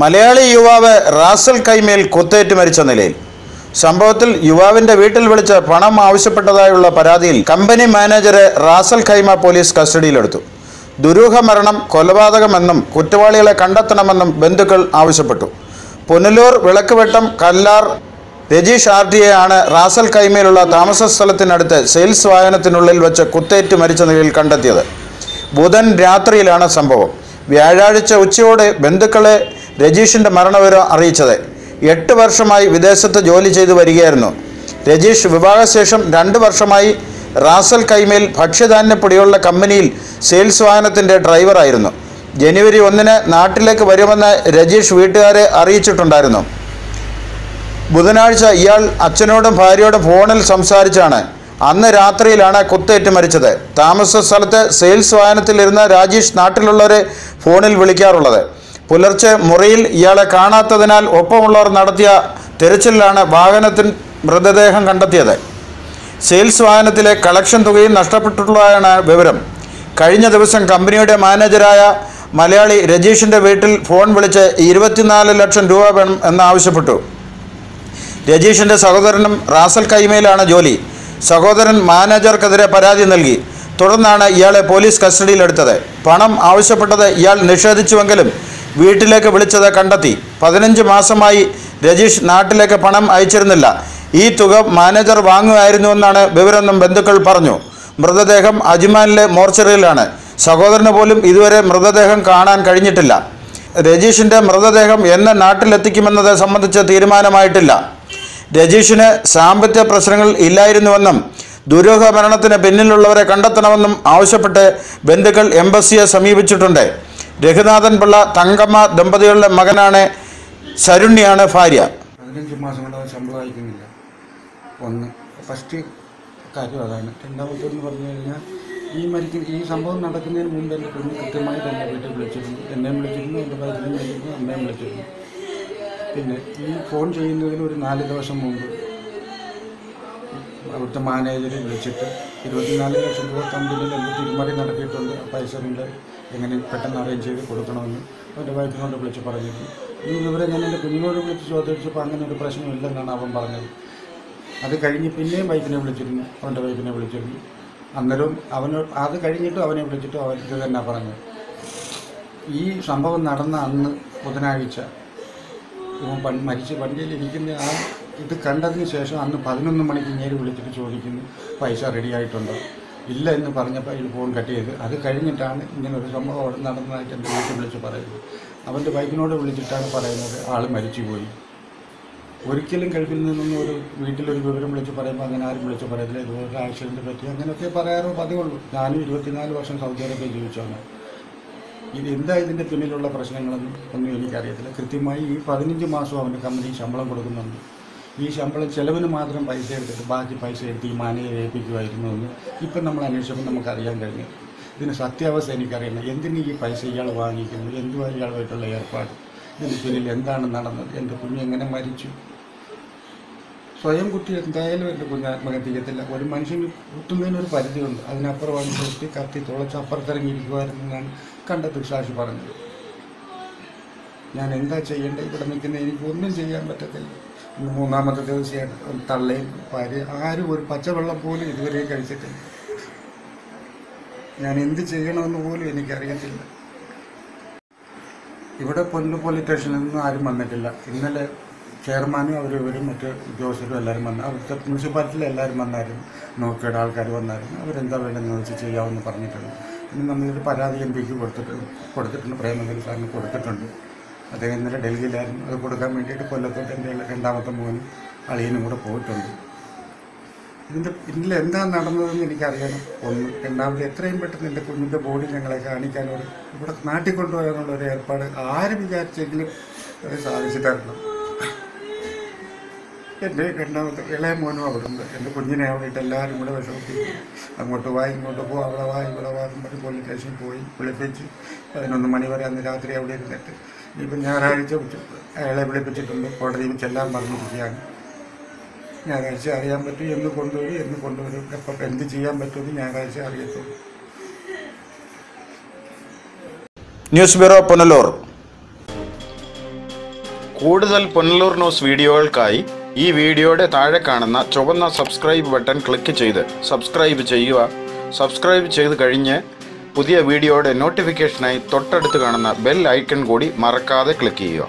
മലയാളി യുവാവ് റാസൽ കൈമേൽ കുത്തേറ്റ് മരിച്ച നിലയിൽ. സംഭവത്തിൽ യുവാവിന്റെ വീട്ടിൽ വിളിച്ച് പണം ആവശ്യപ്പെട്ടതായുള്ള പരാതിയിൽ കമ്പനി മാനേജരെ റാസൽ ഖൈമ പോലീസ് കസ്റ്റഡിയിലെടുത്തു. ദുരൂഹ മരണം കൊലപാതകമെന്നും കുറ്റവാളികളെ കണ്ടെത്തണമെന്നും ബന്ധുക്കൾ ആവശ്യപ്പെട്ടു. പുനലൂർ വിളക്കുവെട്ടം കല്ലാർ രജീഷ് ആർ ടി ആണ് റാസൽ കൈമയിലുള്ള താമസ സ്ഥലത്തിനടുത്ത് സെയിൽസ് വാഹനത്തിനുള്ളിൽ വെച്ച് കുത്തേറ്റ് മരിച്ച നിലയിൽ കണ്ടെത്തിയത്. ബുധൻ രാത്രിയിലാണ് സംഭവം. വ്യാഴാഴ്ച ഉച്ചയോടെ ബന്ധുക്കളെ രജീഷിന്റെ മരണവിവരം അറിയിച്ചത്. എട്ട് വർഷമായി വിദേശത്ത് ജോലി ചെയ്തു വരികയായിരുന്നു. രജീഷ് വിവാഹശേഷം രണ്ട് വർഷമായി റാസൽ കൈമേൽ ഭക്ഷ്യധാന്യപ്പൊടിയുള്ള കമ്പനിയിൽ സെയിൽസ് വാഹനത്തിന്റെ ഡ്രൈവറായിരുന്നു ജനുവരി ഒന്നിന് നാട്ടിലേക്ക് വരുമെന്ന് രജീഷ് വീട്ടുകാരെ അറിയിച്ചിട്ടുണ്ടായിരുന്നു. ബുധനാഴ്ച ഇയാൾ അച്ഛനോടും ഭാര്യയോടും ഫോണിൽ സംസാരിച്ചാണ്. അന്ന് രാത്രിയിലാണ് കുത്തേറ്റ് മരിച്ചത്. താമസ സ്ഥലത്ത് സെയിൽസ് വാഹനത്തിലിരുന്ന രാജേഷ് നാട്ടിലുള്ളവരെ ഫോണിൽ വിളിക്കാറുള്ളത്. പുലർച്ചെ മുറിയിൽ ഇയാളെ കാണാത്തതിനാൽ ഒപ്പമുള്ളവർ നടത്തിയ തെരച്ചിലാണ് വാഹനത്തിൽ മൃതദേഹം കണ്ടെത്തിയത്. സെയിൽസ് വാഹനത്തിലെ കളക്ഷൻ തുകയും നഷ്ടപ്പെട്ടിട്ടുള്ളതാണ് വിവരം. കഴിഞ്ഞ ദിവസം കമ്പനിയുടെ മാനേജരായ മലയാളി രജീഷിന്റെ വീട്ടിൽ ഫോൺ വിളിച്ച് ഇരുപത്തിനാല് ലക്ഷം രൂപ വേണം എന്നാവശ്യപ്പെട്ടു. രജീഷിന്റെ സഹോദരനും റാസൽ കൈമയിലാണ് ജോലി. സഹോദരൻ മാനേജർക്കെതിരെ പരാതി നൽകി. തുടർന്നാണ് ഇയാളെ പോലീസ് കസ്റ്റഡിയിലെടുത്തത്. പണം ആവശ്യപ്പെട്ടത് ഇയാൾ നിഷേധിച്ചുവെങ്കിലും വീട്ടിലേക്ക് വിളിച്ചത് കണ്ടെത്തി. പതിനഞ്ച് മാസമായി രജീഷ് നാട്ടിലേക്ക് പണം അയച്ചിരുന്നില്ല. ഈ തുക മാനേജർ വാങ്ങുമായിരുന്നുവെന്നാണ് വിവരമെന്നും ബന്ധുക്കൾ പറഞ്ഞു. മൃതദേഹം അജ്മാനിലെ മോർച്ചറിയിലാണ്. സഹോദരന് പോലും ഇതുവരെ മൃതദേഹം കാണാൻ കഴിഞ്ഞിട്ടില്ല. രജീഷിന്റെ മൃതദേഹം എന്ന് നാട്ടിലെത്തിക്കുമെന്നത് സംബന്ധിച്ച് തീരുമാനമായിട്ടില്ല. രജീഷിന് സാമ്പത്തിക പ്രശ്നങ്ങൾ ഇല്ലായിരുന്നുവെന്നും ദുരൂഹ മരണത്തിന് പിന്നിലുള്ളവരെ കണ്ടെത്തണമെന്നും ആവശ്യപ്പെട്ട് ബന്ധുക്കൾ എംബസിയെ സമീപിച്ചിട്ടുണ്ട്. രഘുനാഥൻ പിള്ള തങ്കമ്മ ദമ്പതികളുടെ മകനാണ് സരുണ്യാണ് ഭാര്യ. പതിനഞ്ച് മാസം കൊണ്ട് ശമ്പളം അയക്കുന്നില്ല ഒന്ന് ഫസ്റ്റ് കാര്യം അതാണ്. രണ്ടാമത്തെന്ന് പറഞ്ഞു കഴിഞ്ഞാൽ ഈ മരിക്കുന്ന ഈ സംഭവം നടക്കുന്നതിന് മുമ്പ് എന്റെ കുഞ്ഞ് കൃത്യമായിട്ട് എന്നെ വീട്ടിൽ വിളിച്ചിരുന്നു. എന്നെയും വിളിച്ചിരുന്നു എന്റെ ഭാര്യയും വിളിച്ചിരുന്നു എന്നെയും വിളിച്ചിരുന്നു. പിന്നെ ഈ ഫോൺ ചെയ്യുന്നതിന് ഒരു നാല് ദിവസം മുമ്പ് അവിടുത്തെ മാനേജറെ വിളിച്ചിട്ട് ഇരുപത്തിനാല് ലക്ഷം രൂപ കമ്പനിയിൽ എന്ത് തിരിമറി നടത്തിയിട്ടുണ്ട്. ആ പൈസ നിങ്ങൾ എങ്ങനെ പെട്ടെന്ന് അറേഞ്ച് ചെയ്ത് കൊടുക്കണമെന്ന് അവന്റെ വൈഫിനോട് വിളിച്ച് പറഞ്ഞിട്ട് ഈ വിവരം ഞാൻ എന്റെ കുഞ്ഞിനോട് വിളിച്ച് ചോദിച്ചപ്പോൾ അങ്ങനെ ഒരു പ്രശ്നമില്ലെന്നാണ് അവൻ പറഞ്ഞത്. അത് കഴിഞ്ഞ് പിന്നെയും വൈഫിനെ വിളിച്ചിരുന്നു. അവന്റെ വൈഫിനെ വിളിച്ചിരുന്നു. അന്നേരവും അവന് അത് കഴിഞ്ഞിട്ടും അവനെ വിളിച്ചിട്ടും അവൻ ഇത് തന്നെ പറഞ്ഞു. ഈ സംഭവം നടന്ന അന്ന് ബുധനാഴ്ച. ഇവൻ മരിച്ച് വണ്ടിയിൽ ഇരിക്കുന്ന ആ ഇത് കണ്ടതിന് ശേഷം അന്ന് പതിനൊന്ന് മണിക്ക് ഇങ്ങേര് വിളിച്ചിട്ട് ചോദിക്കുന്നു പൈസ റെഡി ആയിട്ടുണ്ടോ? ഇല്ല എന്ന് പറഞ്ഞപ്പോൾ ഈ ഫോൺ കട്ട് ചെയ്ത്. അത് കഴിഞ്ഞിട്ടാണ് ഇങ്ങനെ ഒരു സംഭവം അവിടെ നടന്നതായിട്ട് എന്റെ വീട്ടിൽ വിളിച്ച് പറയുന്നത്. അവന്റെ വൈഫിനോട് വിളിച്ചിട്ടാണ് പറയുന്നത് ആൾ മരിച്ചുപോയി. ഒരിക്കലും ഗൾഫിൽ നിന്നൊന്നും ഒരു വീട്ടിലൊരു വിവരം വിളിച്ച് പറയുമ്പോൾ അങ്ങനെ ആരും വിളിച്ച് പറയത്തില്ല. ഇതുപോലെ ആക്സിഡന്റ് പറ്റി അങ്ങനെയൊക്കെ പറയാറോ? പതിവുള്ളൂ. ഞാനും ഇരുപത്തിനാല് വർഷം സൗദി അറേബ്യ ജീവിച്ചാണ് ഇത് എന്താ ഇതിന്റെ പിന്നിലുള്ള പ്രശ്നങ്ങളൊന്നും ഒന്നും എനിക്കറിയത്തില്ല. കൃത്യമായി ഈ പതിനഞ്ച് മാസം അവന്റെ കമ്പനി ശമ്പളം കൊടുക്കുന്നുണ്ട്. ഈ ശമ്പളം ചെലവിന് മാത്രം പൈസ എടുത്തിട്ട് ബാക്കി പൈസ എടുത്ത് ഈ മാനേജർ ഏൽപ്പിക്കുമായിരുന്നു എന്ന് ഇപ്പം നമ്മൾ അന്വേഷിച്ചപ്പോൾ നമുക്കറിയാൻ കഴിഞ്ഞു. ഇതിന് സത്യാവസ്ഥ എനിക്കറിയണം. എന്തിന് ഈ പൈസ ഇയാൾ വാങ്ങിക്കുന്നു? എന്തുവാ ഇയാളുമായിട്ടുള്ള ഏർപ്പാട്? ഇതിന് പിന്നിൽ എന്താണ് നടന്നത്? എന്റെ കുഞ്ഞ് എങ്ങനെ മരിച്ചു? സ്വയം കുട്ടി എന്തായാലും എന്റെ കുഞ്ഞ് ആത്മഹത്യ ചെയ്യത്തില്ല ഒരു മനുഷ്യന് കുത്തുന്നതിനൊരു പരിധിയുണ്ട്. അതിനപ്പുറമാണ് കുട്ടി കത്തി തുളച്ച് അപ്പുറത്തിറങ്ങിയിരിക്കുമായിരുന്നു ഞാൻ കണ്ട ദൃക്സാക്ഷി പറഞ്ഞത്. ഞാൻ എന്താ ചെയ്യേണ്ടത്? ഇവിടെ നിൽക്കുന്ന എനിക്ക് ഒന്നും ചെയ്യാൻ പറ്റത്തില്ല. മൂന്നാമത്തെ ദിവസം തള്ളയും ഭാര്യ ആരും ഒരു പച്ചവെള്ളം പോലും ഇതുവരെ കഴിച്ചിട്ടില്ല. ഞാൻ എന്ത് ചെയ്യണമെന്ന് പോലും എനിക്കറിയത്തില്ല. ഇവിടെ പൊന്നു പോലീസ് സ്റ്റേഷനിൽ നിന്നും ആരും വന്നിട്ടില്ല. ഇന്നലെ ചെയർമാനും അവർ ഇവരും മറ്റ് ഉദ്യോഗസ്ഥരും എല്ലാവരും വന്നു അവിടുത്തെ മുനിസിപ്പാലിറ്റിയിൽ എല്ലാവരും വന്നായിരുന്നു. നോക്കിയുടെ ആൾക്കാർ വന്നായിരുന്നു. അവരെന്താ വേണ്ടതെന്ന് വെച്ച് ചെയ്യാമെന്ന് പറഞ്ഞിട്ടുണ്ട്. പിന്നെ നമ്മളൊരു പരാതി എം പിക്ക് കൊടുത്തിട്ട് കൊടുത്തിട്ടുണ്ട്. പ്രേമചന്ദ്ര സാറിന് കൊടുത്തിട്ടുണ്ട്. അദ്ദേഹം ഇന്നലെ ഡൽഹിയിലായിരുന്നു. അത് കൊടുക്കാൻ വേണ്ടിയിട്ട് കൊല്ലത്തോട്ട് എന്റെ രണ്ടാമത്തെ മോനും അളിയനും കൂടെ പോയിട്ടുണ്ട്. ഇതിന്റെ പിന്നിൽ എന്താ നടന്നതെന്ന് എനിക്കറിയണം. ഒന്ന് രണ്ടാമത് എത്രയും പെട്ടെന്ന് എന്റെ കുഞ്ഞിന്റെ ബോഡി ഞങ്ങളെ കാണിക്കാനോട് ഇവിടെ നാട്ടിൽ കൊണ്ടുപോകാനുള്ള ഒരു ഏർപ്പാട് ആര് വിചാരിച്ചെങ്കിലും അത് സാധിച്ചു തരണം എന്റെ രണ്ടാമത്തെ ഇളയ മോനും അവിടെ ഉണ്ട്. എന്റെ കുഞ്ഞിനെ അവിടെ ഇട്ട് എല്ലാവരും കൂടെ വിഷമിപ്പിക്കും അങ്ങോട്ട് വാ ഇങ്ങോട്ട് പോ അവിടെ വാ ഇവിടെ വാ പോലീസ് സ്റ്റേഷനിൽ പോയി വിളിപ്പിച്ച് പതിനൊന്ന് മണി വരെ അന്ന് രാത്രി അവിടെ ഇരുന്നിട്ട് ഇനിയിപ്പോൾ ഞായറാഴ്ച അയാളെ വിളിപ്പിച്ചിട്ടുണ്ട്. കോടതിയിൽ ചെല്ലാൻ പറഞ്ഞിരിക്കുകയാണ്. ഞായറാഴ്ച അറിയാൻ പറ്റും എന്ന് കൊണ്ടുവരും എന്ന് കൊണ്ടുവരും. എപ്പം എന്ത് ചെയ്യാൻ പറ്റുമെന്ന് ഞായറാഴ്ച അറിയത്തുള്ളൂ. News bureau Punalur. കൂടുതൽ പുനലൂർ ന്യൂസ് വീഡിയോകൾക്കായി ഈ വീഡിയോയുടെ താഴെ കാണുന്ന ചുവന്ന സബ്സ്ക്രൈബ് ബട്ടൺ ക്ലിക്ക് ചെയ്ത് സബ്സ്ക്രൈബ് ചെയ്യുക. സബ്സ്ക്രൈബ് ചെയ്ത് കഴിഞ്ഞ് പുതിയ വീഡിയോയുടെ നോട്ടിഫിക്കേഷനായി തൊട്ടടുത്ത് കാണുന്ന ബെൽ ഐക്കൺ കൂടി മറക്കാതെ ക്ലിക്ക് ചെയ്യുക.